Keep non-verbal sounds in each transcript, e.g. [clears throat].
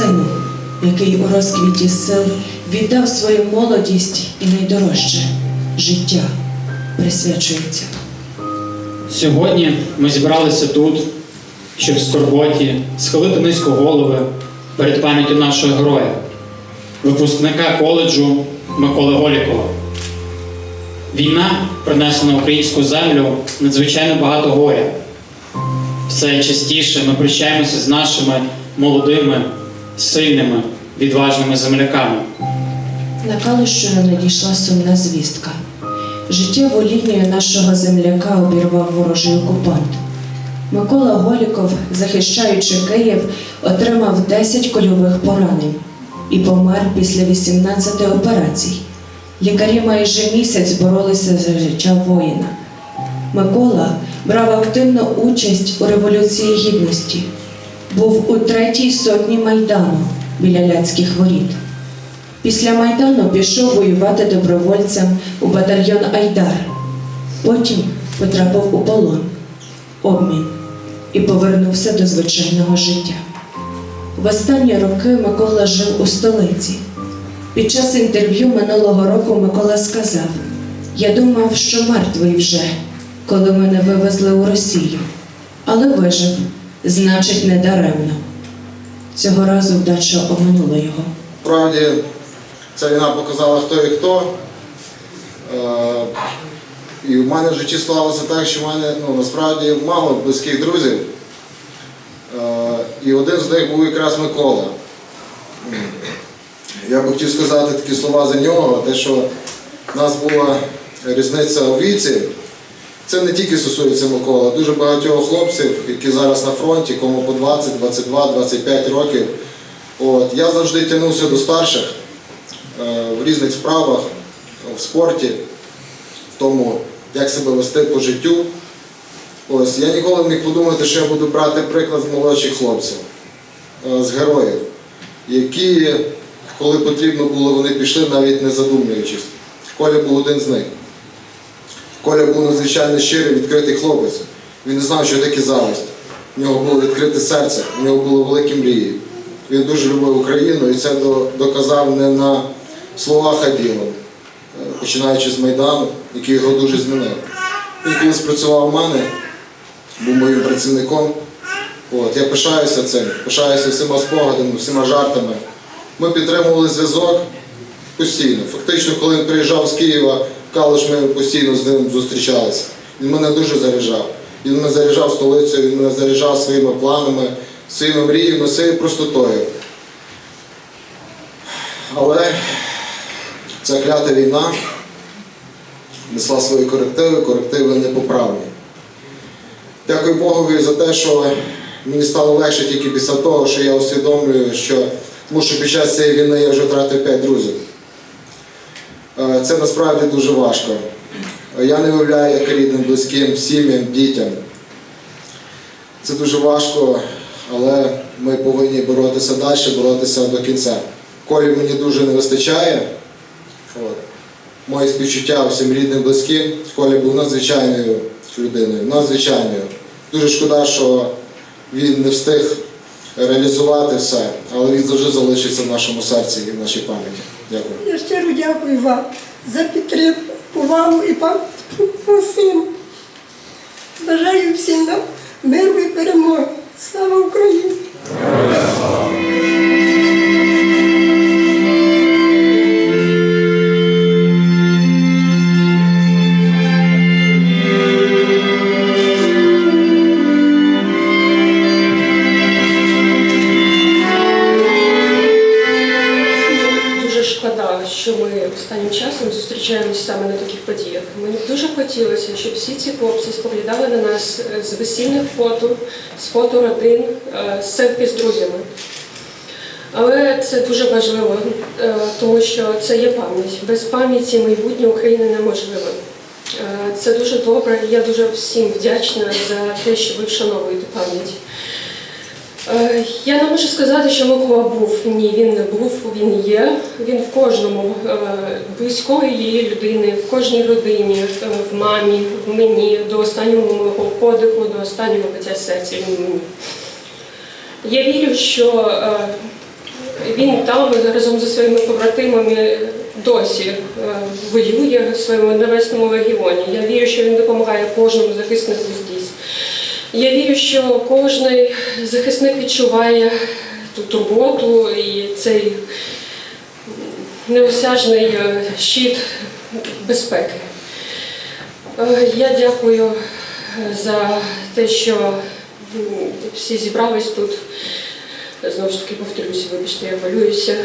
сину, який у розквіті сил віддав свою молодість і найдорожче життя присвячується. Сьогодні ми зібралися тут, щоб в скорботі схилити низько голови перед пам'яттю нашого героя, випускника коледжу Миколи Голікова. Війна принесла на українську землю надзвичайно багато горя. Все частіше ми прощаємося з нашими молодими, сильними, відважними земляками. На Калущину надійшла сумна звістка. Життєву лінію нашого земляка обірвав ворожий окупант. Микола Голіков, захищаючи Київ, отримав 10 кульових поранень і помер після 18 операцій. Лікарі майже місяць боролися за життя воїна. Микола брав активну участь у Революції Гідності, був у третій сотні Майдану біля Ляцьких воріт. Після Майдану пішов воювати добровольцем у батальйон Айдар. Потім потрапив у полон, обмін і повернувся до звичайного життя. В останні роки Микола жив у столиці. Під час інтерв'ю минулого року Микола сказав: Я думав, що мертвий вже, коли мене вивезли у Росію, але вижив, значить, не даремно. Цього разу вдача оминула його. Справді ця війна показала, хто і хто. Е, І в мене в житті склалося так, що в мене ну, насправді мало близьких друзів. Е, І один з них був якраз Микола. Я би хотів сказати такі слова за нього, те, що в нас була різниця у віці. Це не тільки стосується Микола, дуже багатьох хлопців, які зараз на фронті, кому по 20, 22, 25 років. От, я завжди тягнувся до старших е, в різних справах, в спорті, в тому, як себе вести по життю. Ось, я ніколи не міг подумати, що я буду брати приклад з молодших хлопців, е, з героїв, які, коли потрібно було, вони пішли, навіть не задумуючись. Коля був один з них. Коля був надзвичайно щирий, відкритий хлопець. Він не знав, що таке зависть. У нього було відкрите серце, у нього були великі мрії. Він дуже любив Україну і це доказав не на словах, а ділом, Е, починаючи з Майдану, який його дуже змінив. Він колись працював у мене, був моїм працівником. От, я пишаюся цим, пишаюся всіма спогадами, всіма жартами. Ми підтримували зв'язок постійно. Фактично, коли він приїжджав з Києва, в Калуш, ми постійно з ним зустрічалися. Він мене дуже заряджав. Він мене заряджав столицею, він мене заряджав своїми планами, своїми мріями, своєю простотою. Але ця клята війна несла свої корективи, корективи непоправні. Дякую Богові за те, що мені стало легше тільки після того, що я усвідомлюю, що тому що під час цієї війни я вже втратив 5 друзів. Е, Це насправді дуже важко. Я не уявляю, як рідним, близьким, сім'ям, дітям. Це дуже важко, але ми повинні боротися далі, боротися до кінця. Колі мені дуже не вистачає. От. Мої співчуття всім рідним, близьким. Коля був надзвичайною людиною, надзвичайною. Дуже шкода, що він не встиг реалізувати все, але він завжди залишиться в нашому серці і в нашій пам'яті. Дякую. Я щиро дякую вам за підтримку, увагу і пам'ять сину. Бажаю всім нам миру і перемоги. Слава Україні! Всі ці хлопці споглядали на нас е, з весільних фото, з фото родин, е, з селфі з друзями. Але це дуже важливо, е, тому що це є пам'ять. Без пам'яті майбутнє України неможливе. Е, Це дуже добре, і я дуже всім вдячна за те, що ви вшановуєте пам'ять. Е, Я не можу сказати, що Микола був. Ні, він не був, він є. Він в кожному е, близької її людини, в кожній родині, е, в мамі, в мені, до останнього мого подиху, до останнього биття серця він мені. Я вірю, що він там разом зі своїми побратимами досі воює в своєму небесному легіоні. Я вірю, що він допомагає кожному захиснику здесь. Я вірю, що кожен захисник відчуває ту турботу і цей неосяжний е, щит безпеки. Е, Я дякую е, за те, що всі зібрались тут. Знову ж таки повторюся, вибачте, я хвилююся.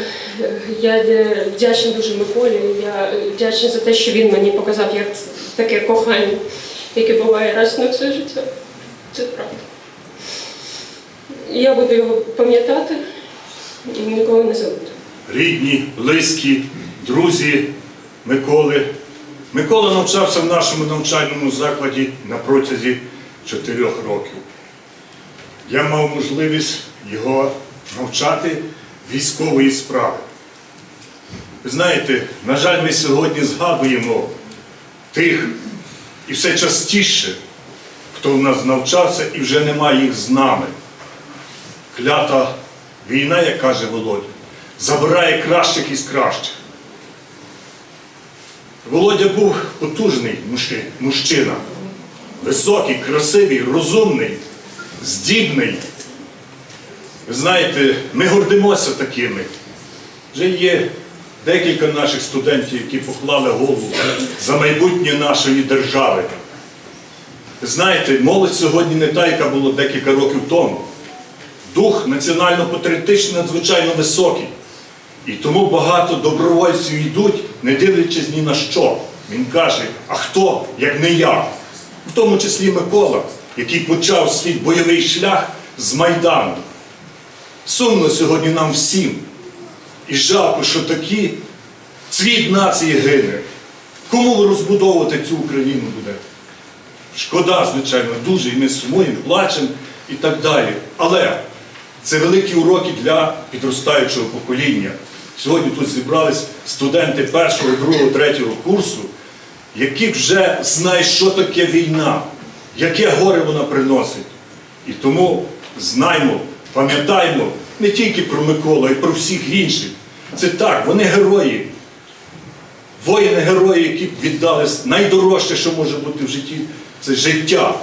Я вдячна дуже Миколі. Я вдячна за те, що він мені показав, як таке кохання, яке буває раз на все життя. Це правда. Я буду його пам'ятати і ніколи не забуду. рідні, близькі, друзі Миколи. Микола навчався в нашому навчальному закладі на протязі чотирьох років. Я мав можливість його навчати військової справи. Ви знаєте, на жаль, ми сьогодні згадуємо тих і все частіше, хто в нас навчався і вже немає їх з нами. Клята війна, як каже Володя, забирає кращих із кращих. Володя був потужний мужчина, високий, красивий, розумний, здібний. Ви знаєте, ми гордимося такими. Вже є декілька наших студентів, які поклали голову за майбутнє нашої держави. Знаєте, молодь сьогодні не та, яка була декілька років тому. Дух національно-патріотичний надзвичайно високий. І тому багато добровольців йдуть, не дивлячись ні на що. Він каже, а хто, як не я? В тому числі Микола, який почав свій бойовий шлях з Майдану. Сумно сьогодні нам всім. І жалко, що такі цвіт нації гине. Кому розбудовувати цю Україну буде? Шкода, звичайно, дуже, і ми сумуємо, плачемо і так далі. Але це великі уроки для підростаючого покоління. Сьогодні тут зібрались студенти першого, другого, третього курсу, які вже знають, що таке війна, яке горе вона приносить. І тому знаймо, пам'ятаймо не тільки про Миколу, а й про всіх інших. Це так, вони герої. Воїни герої, які віддали найдорожче, що може бути в житті, це життя.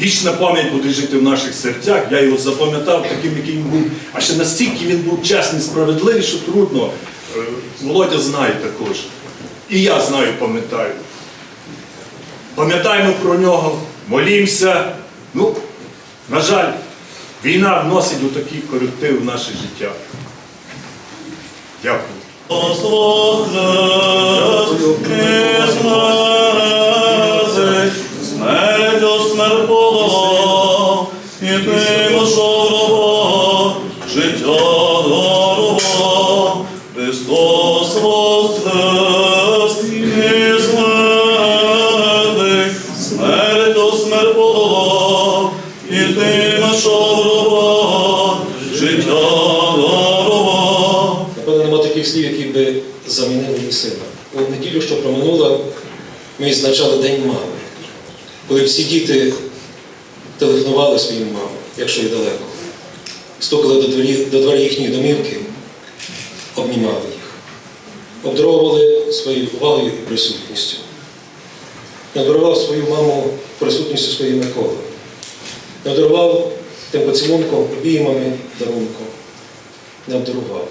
Вічна пам'ять буде жити в наших серцях. Я його запам'ятав таким, який він був. А ще настільки він був чесний, справедливий, що трудно. Е, Володя знає також. І я знаю, пам'ятаю. Пам'ятаємо про нього, молімося. Ну, на жаль, війна вносить у такий коректив в наше життя. Дякую. І ти життя дарував, Христос воскрес із мертвих, смертю смерть і ти пошорова, життя дарував. Напевно, нема таких слів, які би замінили мій сина. У неділю, що проминула, ми відзначали День мами, коли всі діти телефонували своїм мамам, якщо є далеко, стукали до двері, до дверей їхньої домівки, обнімали їх, обдаровували своєю увагою і присутністю. Не обдарував свою маму присутністю своєї Миколи. Не обдарував тим поцілунком, обіймами, дарунком. Не обдарував.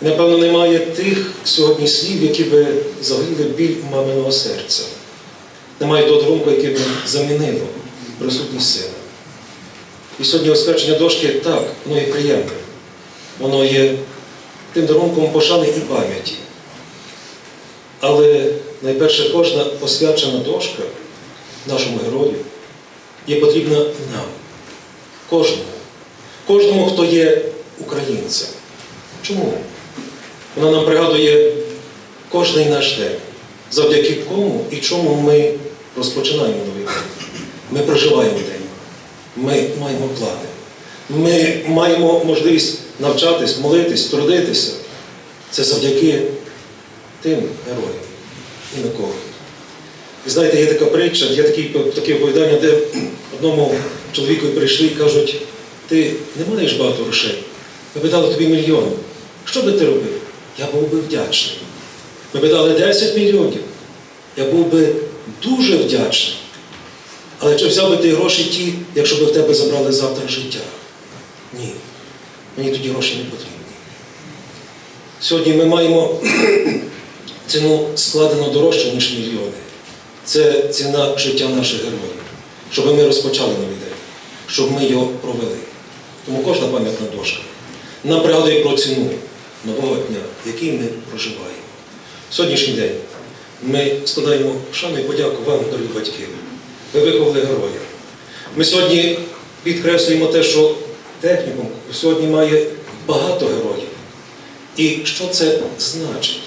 Напевно, немає тих сьогодні слів, які би загоріли біль маминого серця. Немає того дарунку, який би замінило присутність сина. І сьогодні освячення дошки так, воно є приємне. Воно є тим дарунком пошани і пам'яті. Але найперше кожна освячена дошка нашому герою є потрібна нам, кожному, кожному, хто є українцем. Чому? Вона нам пригадує кожний наш день, завдяки кому і чому ми розпочинаємо новий день. Ми проживаємо день. Ми маємо плани. Ми маємо можливість навчатись, молитись, трудитися. Це завдяки тим героям і Миколі. І знаєте, є така притча, є такі, таке оповідання, де одному чоловіку прийшли і кажуть, ти не маєш багато грошей. Ми би дали тобі мільйон. Що би ти робив? Я був би вдячний. Ми би дали 10 мільйонів. Я був би дуже вдячний. Але чи взяв би ти гроші ті, якщо би в тебе забрали завтра життя? Ні. Мені тоді гроші не потрібні. Сьогодні ми маємо [clears throat] ціну складено дорожче, ніж мільйони. Це ціна життя наших героїв. Щоб ми розпочали новий день, щоб ми його провели. Тому кожна пам'ятна дошка нам пригадує про ціну нового дня, який ми проживаємо. Сьогоднішній день ми складаємо шану і подяку вам, дорогі батьки. Ви виховали героя. Ми сьогодні підкреслюємо те, що технікум сьогодні має багато героїв. І що це значить?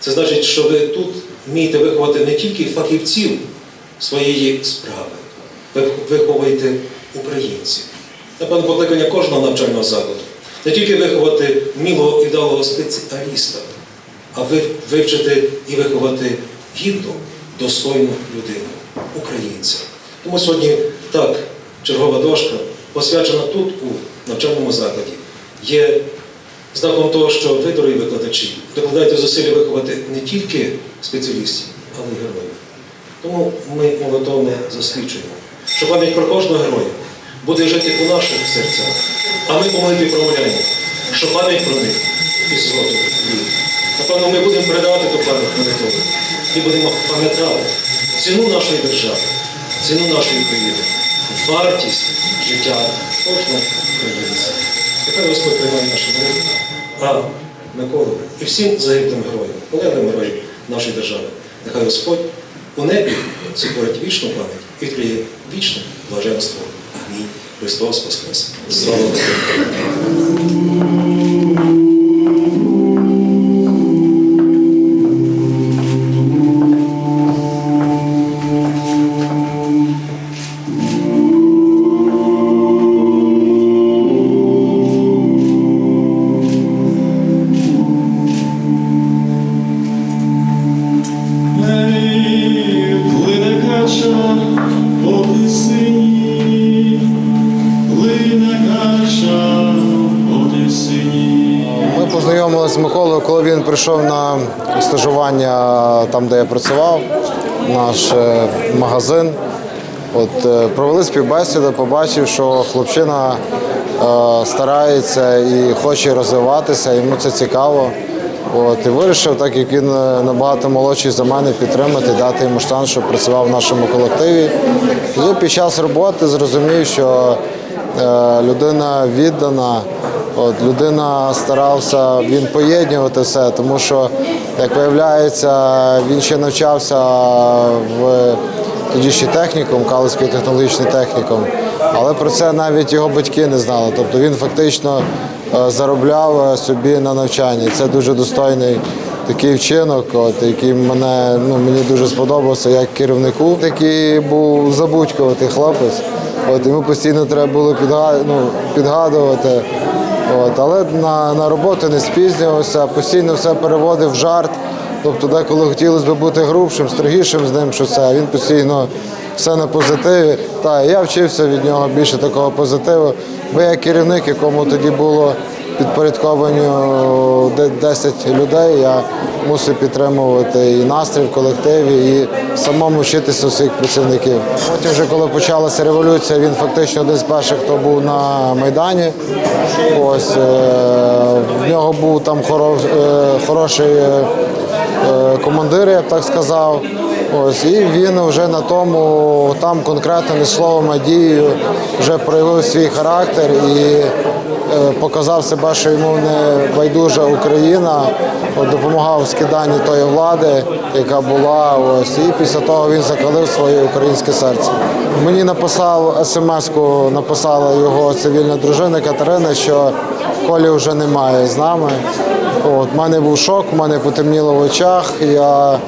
Це значить, що ви тут вмієте виховати не тільки фахівців своєї справи, ви виховуєте українців. Напевно, покликання кожного навчального закладу. Не тільки виховати вмілого і вдалого спеціаліста, а ви- вивчити і виховати гідну, достойну людину, українця. Тому сьогодні так, чергова дошка, посвячена тут, у навчальному закладі, є знаком того, що ви, дорогі викладачі, докладаєте зусилля виховати не тільки спеціалістів, але й героїв. Тому ми молитовно засвідчуємо, що пам'ять про кожного героя буде жити у наших серцях, а ми по молитві промовляємо, що пам'ять про них із роду в. Напевно, ми будемо передавати ту пам'ять молитову і будемо пам'ятати ціну нашої держави, ціну нашої країни, вартість життя кожного українця. Нехай Господь приймає наші молитви, а Миколу і всім загиблим героям, полеглим героям нашої держави. Нехай Господь у небі сотворить вічну пам'ять і відкриє вічне блаженство. Амінь. Христос Воскрес. Слава Богу. З Миколою, коли він прийшов на стажування там, де я працював, наш е, магазин. От, е, провели співбесіду, побачив, що хлопчина е, старається і хоче розвиватися, йому це цікаво. От, і вирішив, так як він е, набагато молодший за мене, підтримати, дати йому шанс, щоб працював в нашому колективі. І під час роботи зрозумів, що е, людина віддана. От людина старався він поєднувати все, тому що, як виявляється, він ще навчався в тоді ще технікум, Калицький технологічний технікум, але про це навіть його батьки не знали. Тобто він фактично е, заробляв е, собі на навчанні. Це дуже достойний такий вчинок, от, який мене, ну, мені дуже сподобався як керівнику. Такий був забудькуватий хлопець. От, йому постійно треба було ну, підгадувати. От, але на, на роботу не спізнювався, постійно все переводив в жарт. Тобто, деколи хотілося б бути грубшим, строгішим з ним, що це, він постійно все на позитиві. Та, я вчився від нього більше такого позитиву. Бо я керівник, якому тоді було підпорядковані де- 10 людей, я мусив підтримувати і настрій в колективі, і самому вчитися у своїх працівників. Потім, вже коли почалася революція, він фактично один з перших, хто був на Майдані. Ось, е, в нього був там е, хороший е, командир, я б так сказав. Ось, і він вже на тому, там конкретно не словом, а дією вже проявив свій характер і показав себе, що йому не байдужа Україна, от, допомагав в скиданні тої влади, яка була. Ось, і після того він закалив своє українське серце. Мені написав смс-ку, написала його цивільна дружина Катерина, що Колі вже немає з нами. От, в мене був шок, в мене потемніло в очах. Я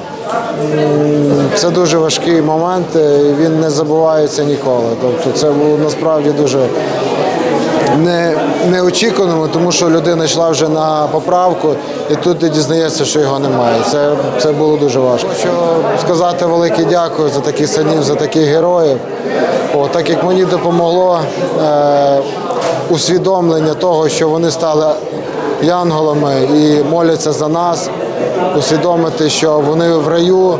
це дуже важкий момент, е, він не забувається ніколи. Тобто це було насправді дуже не, неочікуваному, тому що людина йшла вже на поправку, і тут ти дізнаєшся, що його немає. Це, це було дуже важко. Хочу сказати велике дякую за таких синів, за таких героїв. О, так як мені допомогло е, усвідомлення того, що вони стали янголами і моляться за нас, усвідомити, що вони в раю,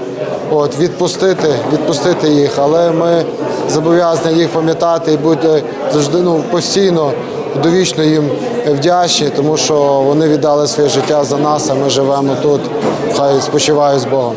от, відпустити, відпустити їх, але ми зобов'язані їх пам'ятати і бути завжди ну, постійно довічно їм вдячні, тому що вони віддали своє життя за нас, а ми живемо тут. Хай спочивають з Богом.